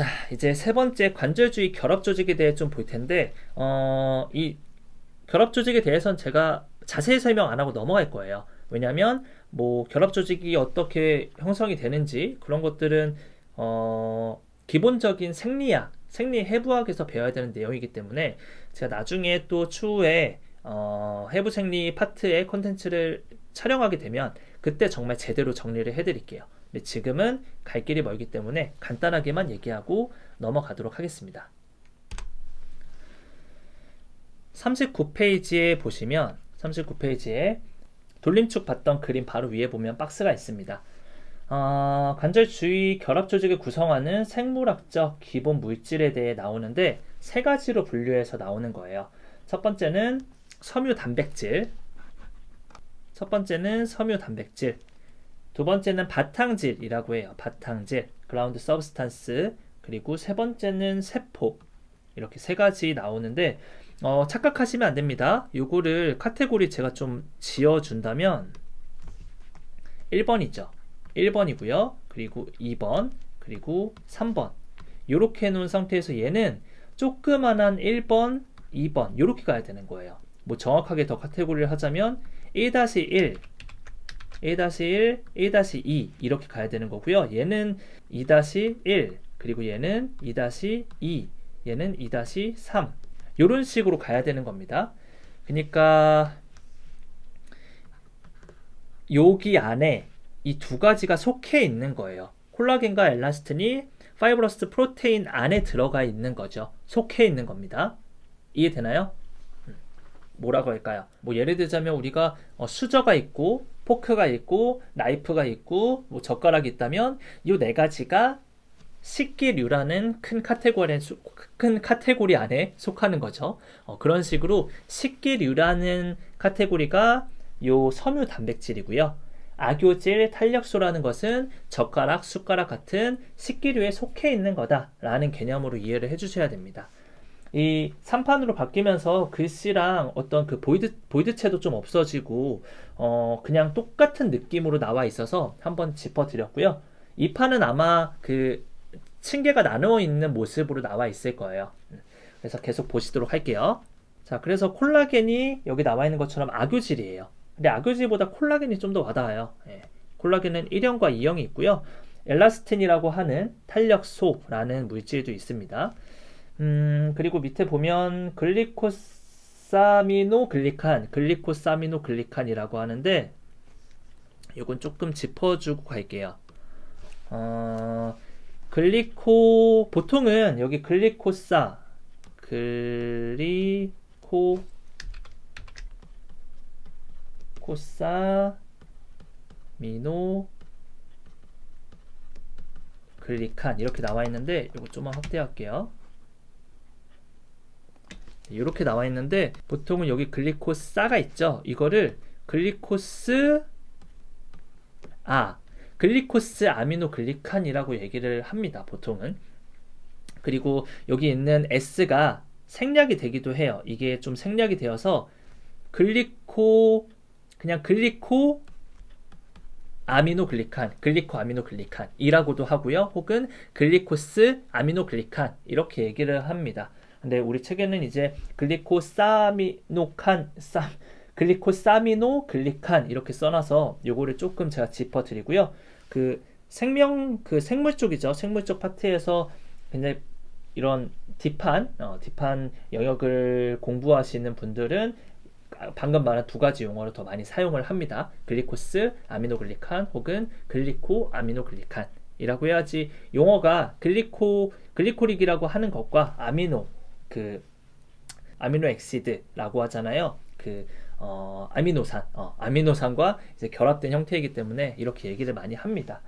자, 이제 세 번째 관절주의 결합 조직에 대해 좀 볼 텐데, 어, 이 결합 조직에 대해서는 제가 자세히 설명 안 하고 넘어갈 거예요. 왜냐면, 뭐, 결합 조직이 어떻게 형성이 되는지, 그런 것들은, 어, 기본적인 생리학, 생리 해부학에서 배워야 되는 내용이기 때문에, 제가 나중에 또 추후에, 어, 해부 생리 파트의 콘텐츠를 촬영하게 되면, 그때 정말 제대로 정리를 해드릴게요. 근데 지금은 갈 길이 멀기 때문에 간단하게만 얘기하고 넘어가도록 하겠습니다. 39페이지에 보시면 39페이지에 돌림축 봤던 그림 바로 위에 보면 박스가 있습니다. 어, 관절 주위 결합 조직을 구성하는 생물학적 기본 물질에 대해 나오는데 세 가지로 분류해서 나오는 거예요. 첫 번째는 섬유 단백질, 첫 번째는 섬유 단백질, 두 번째는 바탕질이라고 해요. 바탕질, 그라운드 서브스탄스, 그리고 세 번째는 세포. 이렇게 세 가지 나오는데 어, 착각하시면 안 됩니다. 요거를 카테고리 제가 좀 지어 준다면 1번이죠. 1번이고요. 그리고 2번, 그리고 3번. 이렇게 해 놓은 상태에서 얘는 조그만한 1번, 2번 이렇게 가야 되는 거예요. 뭐 정확하게 더 카테고리를 하자면 1-1, 1-1, 1-2 이렇게 가야 되는 거고요. 얘는 2-1 그리고 얘는 2-2 얘는 2-3 이런 식으로 가야 되는 겁니다. 그러니까 여기 안에 이 두 가지가 속해 있는 거예요. 콜라겐과 엘라스틴이 파이브러스 프로테인 안에 들어가 있는 거죠. 속해 있는 겁니다. 이해되나요? 음, 뭐라고 할까요? 뭐 예를 들자면 우리가 어, 수저가 있고 포크가 있고 나이프가 있고 뭐 젓가락이 있다면 이 네 가지가 식기류라는 큰 카테고리 큰 카테고리 안에 속하는 거죠. 어, 그런 식으로 식기류라는 카테고리가 요 섬유 단백질이고요. 악교질, 탄력소라는 것은 젓가락, 숟가락 같은 식기류에 속해 있는 거다라는 개념으로 이해를 해주셔야 됩니다. 이 3판으로 바뀌면서 글씨랑 어떤 그 보이드, 보이드체도 좀 없어지고, 어, 그냥 똑같은 느낌으로 나와 있어서 한번 짚어드렸고요. 이 판은 아마 그 층계가 나누어 있는 모습으로 나와 있을 거예요. 그래서 계속 보시도록 할게요. 자, 그래서 콜라겐이 여기 나와 있는 것처럼 악유질이에요. 근데 악유질보다 콜라겐이 좀 더 와닿아요. 예. 콜라겐은 1형과 2형이 있고요. 엘라스틴이라고 하는 탄력소라는 물질도 있습니다. 음, 그리고 밑에 보면 글리코사미노글리칸, 글리코사미노글리칸이라고 하는데 이건 조금 짚어주고 갈게요. 어, 글리코 보통은 여기 글리코사 글리코 코사 미노 글리칸 이렇게 나와 있는데 이거 좀만 확대할게요. 이렇게 나와 있는데 보통은 여기 글리코사가 있죠. 이거를 글리코스 아 글리코스 아미노글리칸이라고 얘기를 합니다. 보통은 그리고 여기 있는 S가 생략이 되기도 해요. 이게 좀 생략이 되어서 글리코 그냥 글리코 아미노글리칸, 글리코 아미노글리칸이라고도 하고요. 혹은 글리코스 아미노글리칸 이렇게 얘기를 합니다. 근데 우리 책에는 이제 글리코사미노칸, 쌈, 글리코사미노 글리칸 이렇게 써놔서 요거를 조금 제가 짚어드리고요. 그 생명 그 생물 쪽이죠. 생물 쪽 파트에서 굉장히 이런 딥한 어, 딥한 영역을 공부하시는 분들은 방금 말한 두 가지 용어를 더 많이 사용을 합니다. 글리코스 아미노글리칸 혹은 글리코 아미노글리칸 이라고 해야지 용어가 글리코 글리코릭이라고 하는 것과 아미노 그 아미노 엑시드라고 하잖아요. 그 어, 아미노산, 어, 아미노산과 이제 결합된 형태이기 때문에 이렇게 얘기를 많이 합니다.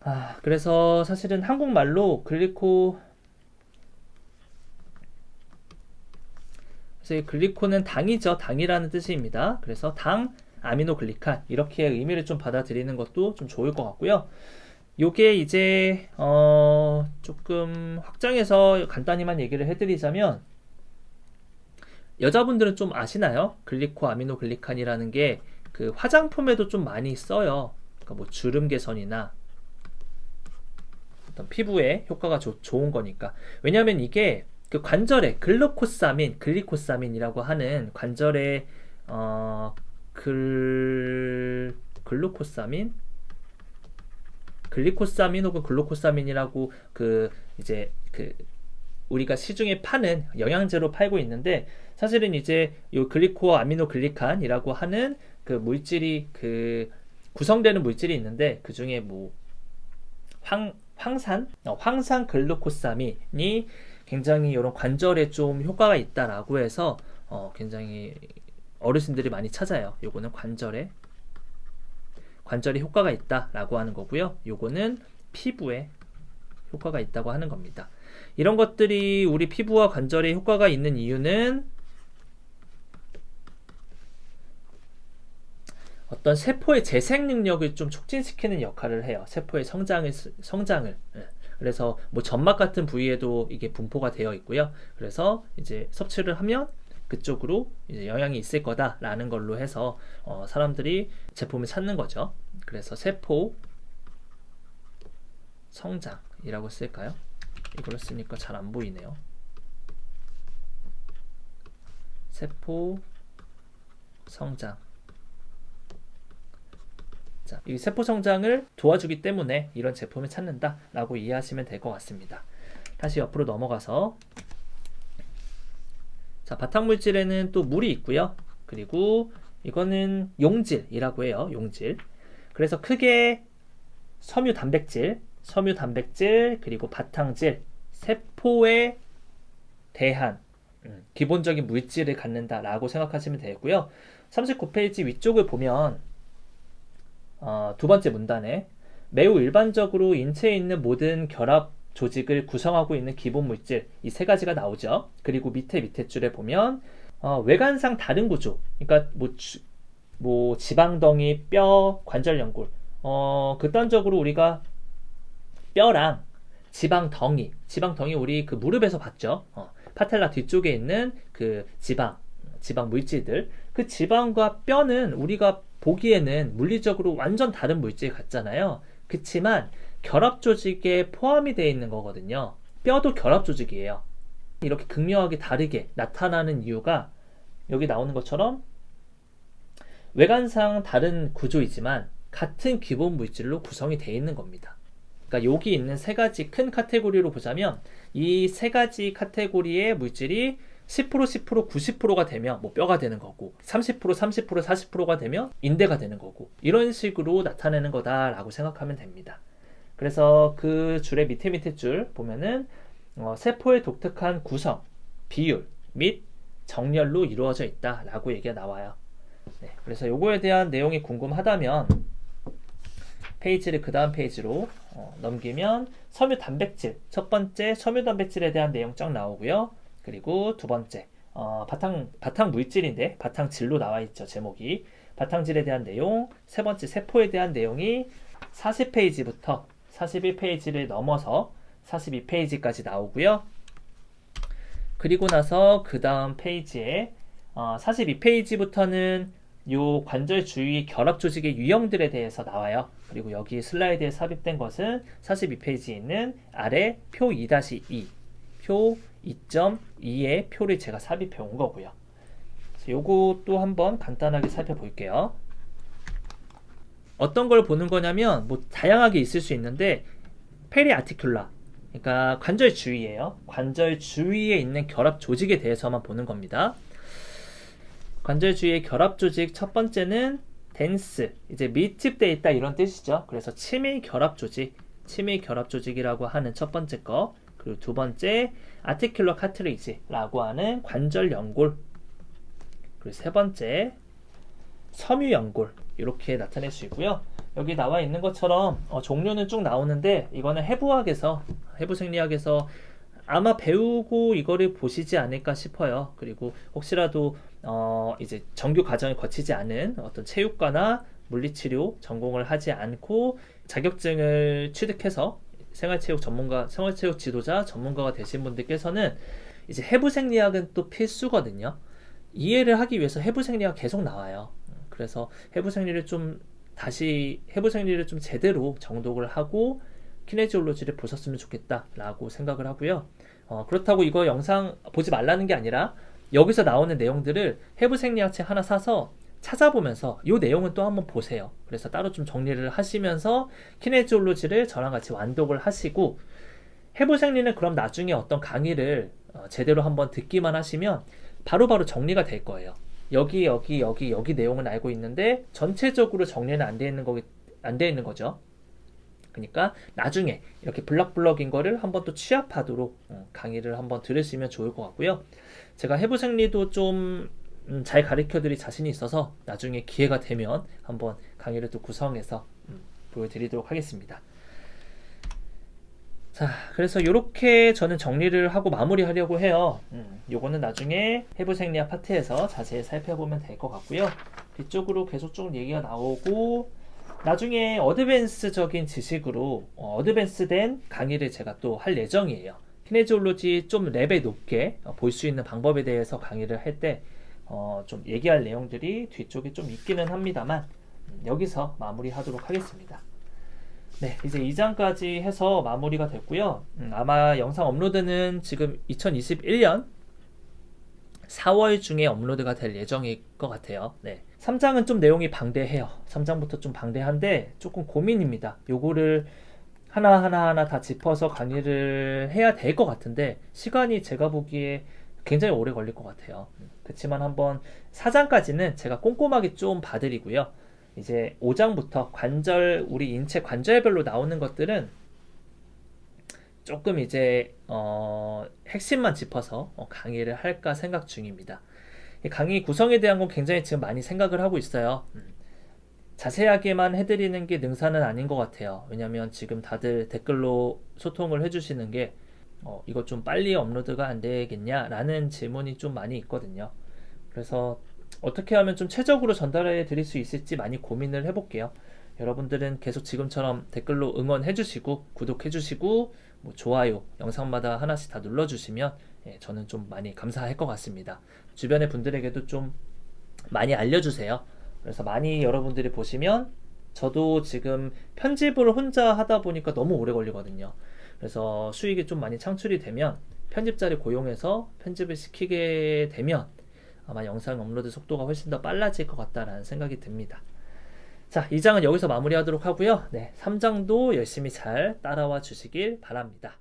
아, 그래서 사실은 한국말로 글리코 그래서 글리코는 당이죠. 당이라는 뜻입니다. 그래서 당, 아미노글리칸 이렇게 의미를 좀 받아들이는 것도 좀 좋을 것 같고요. 요게 이제 어 조금 확장해서 간단히만 얘기를 해드리자면 여자분들은 좀 아시나요? 글리코 아미노글리칸이라는 게 그 화장품에도 좀 많이 써요. 그러니까 뭐 주름 개선이나 어떤 피부에 효과가 좋- 좋은 거니까. 왜냐하면 이게 그 관절에 글루코사민, 글리코사민이라고 하는 관절에 어, 글 글루코사민, 글리코사민 혹은 글루코사민이라고 그 이제 그 우리가 시중에 파는 영양제로 팔고 있는데 사실은 이제 요 글리코 아미노 글리칸이라고 하는 그 물질이 그 구성되는 물질이 있는데 그 중에 뭐 황, 황산, 어, 황산 글루코사민이 굉장히 이런 관절에 좀 효과가 있다라고 해서 어, 굉장히 어르신들이 많이 찾아요. 요거는 관절에 관절에 효과가 있다라고 하는 거고요. 요거는 피부에 효과가 있다고 하는 겁니다. 이런 것들이 우리 피부와 관절에 효과가 있는 이유는 어떤 세포의 재생 능력을 좀 촉진시키는 역할을 해요. 세포의 성장을 성장을. 예. 그래서 뭐 점막 같은 부위에도 이게 분포가 되어 있고요. 그래서 이제 섭취를 하면 그쪽으로 영향이 있을 거다라는 걸로 해서 어, 사람들이 제품을 찾는 거죠. 그래서 세포 성장이라고 쓸까요? 이걸 쓰니까 잘 안 보이네요. 세포 성장. 자, 이 세포 성장을 도와주기 때문에 이런 제품을 찾는다라고 이해하시면 될 것 같습니다. 다시 옆으로 넘어가서 자, 바탕 물질에는 또 물이 있고요. 그리고 이거는 용질이라고 해요. 용질. 그래서 크게 섬유 단백질, 섬유 단백질, 그리고 바탕질, 세포에 대한 음, 기본적인 물질을 갖는다라고 생각하시면 되고요. 39페이지 위쪽을 보면 어, 두 번째 문단에 매우 일반적으로 인체에 있는 모든 결합 조직을 구성하고 있는 기본 물질 이 세 가지가 나오죠. 그리고 밑에 밑에 줄에 보면 어, 외관상 다른 구조, 그러니까 뭐, 주- 뭐 지방덩이, 뼈, 관절 연골, 어, 극단적으로 우리가 뼈랑 지방 덩이, 지방 덩이 우리 그 무릎에서 봤죠. 어, 파텔라 뒤쪽에 있는 그 지방, 지방 물질들. 그 지방과 뼈는 우리가 보기에는 물리적으로 완전 다른 물질 같잖아요. 그치만 결합 조직에 포함이 되어 있는 거거든요. 뼈도 결합 조직이에요. 이렇게 극명하게 다르게 나타나는 이유가 여기 나오는 것처럼 외관상 다른 구조이지만 같은 기본 물질로 구성이 되어 있는 겁니다. 그러니까 여기 있는 세 가지 큰 카테고리로 보자면 이 세 가지 카테고리의 물질이 10% 10% 90%가 되면 뭐 뼈가 되는 거고 30% 30% 40%가 되면 인대가 되는 거고 이런 식으로 나타내는 거다라고 생각하면 됩니다. 그래서 그 줄의 밑에 밑에 줄 보면은 어, 세포의 독특한 구성, 비율 및 정렬로 이루어져 있다라고 얘기가 나와요. 네, 그래서 요거에 대한 내용이 궁금하다면 페이지를 그 다음 페이지로 어, 넘기면 섬유 단백질 첫 번째 섬유 단백질에 대한 내용 쫙 나오고요. 그리고 두 번째 어, 바탕 바탕 물질인데 바탕질로 나와 있죠 제목이 바탕질에 대한 내용 세 번째 세포에 대한 내용이 40페이지부터 41페이지를 넘어서 42페이지까지 나오고요. 그리고 나서 그 다음 페이지에 어, 42페이지부터는 요 관절 주위 결합 조직의 유형들에 대해서 나와요. 그리고 여기 슬라이드에 삽입된 것은 42페이지에 있는 아래 표 2-2, 표 2.2의 표를 제가 삽입해 온 거고요. 요것도 한번 간단하게 살펴볼게요. 어떤 걸 보는 거냐면 뭐 다양하게 있을 수 있는데 페리아티큘라 그러니까 관절 주위예요. 관절 주위에 있는 결합 조직에 대해서만 보는 겁니다. 관절 주위의 결합 조직 첫 번째는 덴스 이제 밀집돼 있다 이런 뜻이죠. 그래서 치밀 결합 조직, 치밀 결합 조직이라고 하는 첫 번째 거. 그리고 두 번째 아티큘러 카트리지라고 하는 관절 연골. 그리고 세 번째 섬유 연골 이렇게 나타낼 수 있고요. 여기 나와 있는 것처럼 어, 종류는 쭉 나오는데 이거는 해부학에서 해부 생리학에서 아마 배우고 이거를 보시지 않을까 싶어요. 그리고 혹시라도 어, 이제 정규 과정을 거치지 않은 어떤 체육과나 물리치료 전공을 하지 않고 자격증을 취득해서 생활체육 전문가, 생활체육 지도자 전문가가 되신 분들께서는 이제 해부 생리학은 또 필수거든요. 이해를 하기 위해서 해부 생리학 계속 나와요. 그래서 해부 생리를 좀 다시 해부 생리를 좀 제대로 정독을 하고 키네지올로지를 보셨으면 좋겠다라고 생각을 하고요. 어, 그렇다고 이거 영상 보지 말라는 게 아니라 여기서 나오는 내용들을 해부 생리학책 하나 사서 찾아보면서 이 내용은 또 한번 보세요. 그래서 따로 좀 정리를 하시면서 키네지올로지를 저랑 같이 완독을 하시고 해부 생리는 그럼 나중에 어떤 강의를 어, 제대로 한번 듣기만 하시면 바로바로 정리가 될 거예요. 여기 여기 여기 여기 내용은 알고 있는데 전체적으로 정리는 안 돼 있는 거기 안 돼 있는 거죠. 그러니까 나중에 이렇게 블럭블럭인 거를 한번 또 취합하도록 어, 강의를 한번 들으시면 좋을 것 같고요. 제가 해부 생리도 좀 음, 잘 가르쳐 드릴 자신이 있어서 나중에 기회가 되면 한번 강의를 또 구성해서 음, 보여드리도록 하겠습니다. 자, 그래서 이렇게 저는 정리를 하고 마무리하려고 해요. 음, 요거는 나중에 해부 생리학 파트에서 자세히 살펴보면 될 것 같고요. 뒤쪽으로 계속 쭉 얘기가 나오고 나중에 어드밴스적인 지식으로 어, 어드밴스된 강의를 제가 또 할 예정이에요. 키네지올로지 좀 레벨 높게 어, 볼수 있는 방법에 대해서 강의를 할 때 어, 좀 얘기할 내용들이 뒤쪽에 좀 있기는 합니다만 음, 여기서 마무리하도록 하겠습니다. 네, 이제 2장까지 해서 마무리가 됐고요. 음, 아마 영상 업로드는 지금 2021년 4월 중에 업로드가 될 예정일 것 같아요. 네. 3장은 좀 내용이 방대해요. 3장부터 좀 방대한데 조금 고민입니다. 요거를 하나하나 하나 다 짚어서 강의를 해야 될 것 같은데 시간이 제가 보기에 굉장히 오래 걸릴 것 같아요. 그렇지만 한번 4장까지는 제가 꼼꼼하게 좀 봐드리고요. 이제 5장부터 관절 우리 인체 관절별로 나오는 것들은 조금 이제 어, 핵심만 짚어서 어, 강의를 할까 생각 중입니다. 이 강의 구성에 대한 건 굉장히 지금 많이 생각을 하고 있어요. 음. 자세하게만 해드리는 게 능사는 아닌 것 같아요. 왜냐면 지금 다들 댓글로 소통을 해주시는 게 어, 이거 좀 빨리 업로드가 안 되겠냐 라는 질문이 좀 많이 있거든요. 그래서 어떻게 하면 좀 최적으로 전달해 드릴 수 있을지 많이 고민을 해볼게요. 여러분들은 계속 지금처럼 댓글로 응원해 주시고 구독해 주시고 뭐 좋아요 영상마다 하나씩 다 눌러 주시면 예, 저는 좀 많이 감사할 것 같습니다. 주변의 분들에게도 좀 많이 알려주세요. 그래서 많이 여러분들이 보시면 저도 지금 편집을 혼자 하다 보니까 너무 오래 걸리거든요. 그래서 수익이 좀 많이 창출이 되면 편집자를 고용해서 편집을 시키게 되면 아마 영상 업로드 속도가 훨씬 더 빨라질 것 같다라는 생각이 듭니다. 자, 2장은 여기서 마무리하도록 하고요. 네, 3장도 열심히 잘 따라와 주시길 바랍니다.